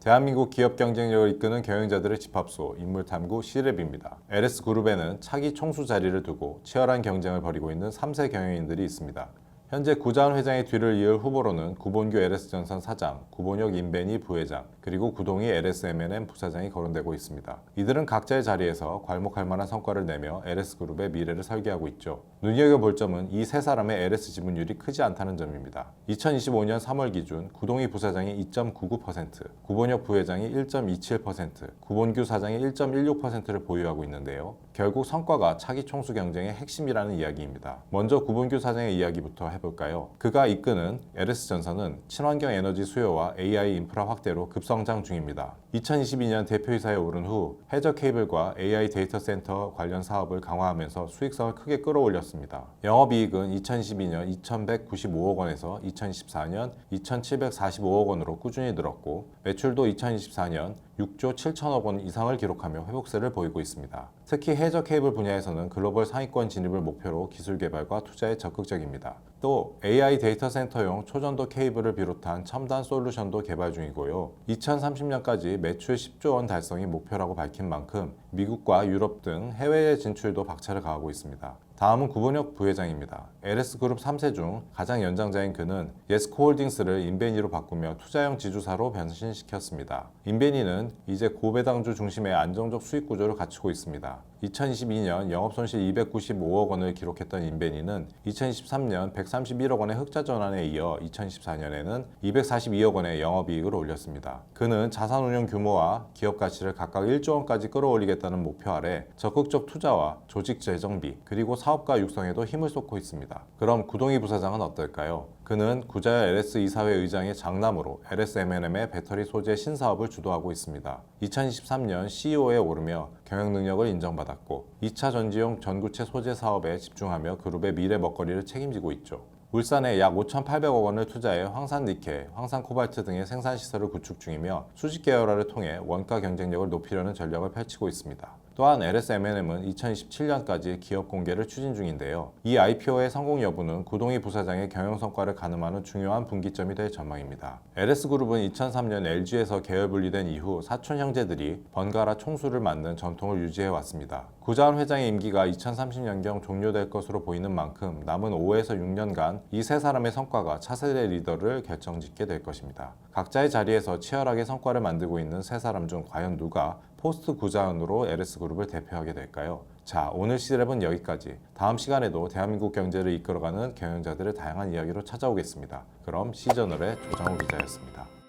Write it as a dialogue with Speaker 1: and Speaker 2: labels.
Speaker 1: 대한민국 기업 경쟁력을 이끄는 경영자들의 집합소 인물탐구 C랩입니다. LS그룹에는 차기 총수 자리를 두고 치열한 경쟁을 벌이고 있는 3세 경영인들이 있습니다. 현재 구자원 회장의 뒤를 이을 후보로는 구본규 LS전선 사장, 구본혁 인베니 부회장, 그리고 구동희 LSMNM 부사장이 거론되고 있습니다. 이들은 각자의 자리에서 괄목할 만한 성과를 내며 LS그룹의 미래를 설계하고 있죠. 눈여겨볼 점은 이 세 사람의 LS 지분율이 크지 않다는 점입니다. 2025년 3월 기준 구동희 부사장이 2.99%, 구본혁 부회장이 1.27%, 구본규 사장이 1.16%를 보유하고 있는데요. 결국 성과가 차기 총수 경쟁의 핵심이라는 이야기입니다. 먼저 구본규 사장의 이야기부터 해 볼까요? 그가 이끄는 LS전선은 친환경 에너지 수요와 AI 인프라 확대로 급성장 중입니다. 2022년 대표이사에 오른 후 해저 케이블과 AI 데이터 센터 관련 사업을 강화하면서 수익성을 크게 끌어올렸습니다. 영업이익은 2012년 2,195억 원에서 2014년 2,745억 원으로 꾸준히 늘었고 매출도 2024년 6조 7천억 원 이상을 기록하며 회복세를 보이고 있습니다. 특히 해저 케이블 분야에서는 글로벌 상위권 진입을 목표로 기술 개발과 투자에 적극적입니다. 또 AI 데이터 센터용 초전도 케이블을 비롯한 첨단 솔루션도 개발 중이고요. 2030년까지 매출 10조 원 달성이 목표라고 밝힌 만큼 미국과 유럽 등 해외 진출도 박차를 가하고 있습니다. 다음은 구본혁 부회장입니다. LS그룹 3세 중 가장 연장자인 그는 예스코홀딩스를 인베니로 바꾸며 투자형 지주사로 변신시켰습니다. 인베니는 이제 고배당주 중심의 안정적 수익 구조를 갖추고 있습니다. 2022년 영업손실 295억 원을 기록했던 인베니는 2023년 131억 원의 흑자 전환에 이어 2024년에는 242억 원의 영업이익을 올렸습니다. 그는 자산운용 규모와 기업 가치를 각각 1조 원까지 끌어올리겠다는 목표 아래 적극적 투자와 조직 재정비 그리고 사업가 육성에도 힘을 쏟고 있습니다. 그럼 구동희 부사장은 어떨까요? 그는 구자열 LS 이사회 의장의 장남으로 LSMNM의 배터리 소재 신사업을 주도하고 있습니다. 2023년 CEO에 오르며 경영 능력을 인정받았고 2차 전지용 전구체 소재 사업에 집중하며 그룹의 미래 먹거리를 책임지고 있죠. 울산에 약 5,800억 원을 투자해 황산 니켈, 황산 코발트 등의 생산 시설을 구축 중이며 수직 계열화를 통해 원가 경쟁력을 높이려는 전략을 펼치고 있습니다. 또한 LSMNM은 2017년까지 기업 공개를 추진 중인데요. 이 IPO의 성공 여부는 구동희 부사장의 경영 성과를 가늠하는 중요한 분기점이 될 전망입니다. LS그룹은 2003년 LG에서 계열 분리된 이후 사촌 형제들이 번갈아 총수를 맡는 전통을 유지해 왔습니다. 구자원 회장의 임기가 2030년경 종료될 것으로 보이는 만큼 남은 5에서 6년간 이 세 사람의 성과가 차세대 리더를 결정짓게 될 것입니다. 각자의 자리에서 치열하게 성과를 만들고 있는 세 사람 중 과연 누가 포스트 구자원으로 LS 그룹을 대표하게 될까요? 자, 오늘 시랩은 여기까지. 다음 시간에도 대한민국 경제를 이끌어가는 경영자들의 다양한 이야기로 찾아오겠습니다. 그럼 시저널의 조장호 기자였습니다.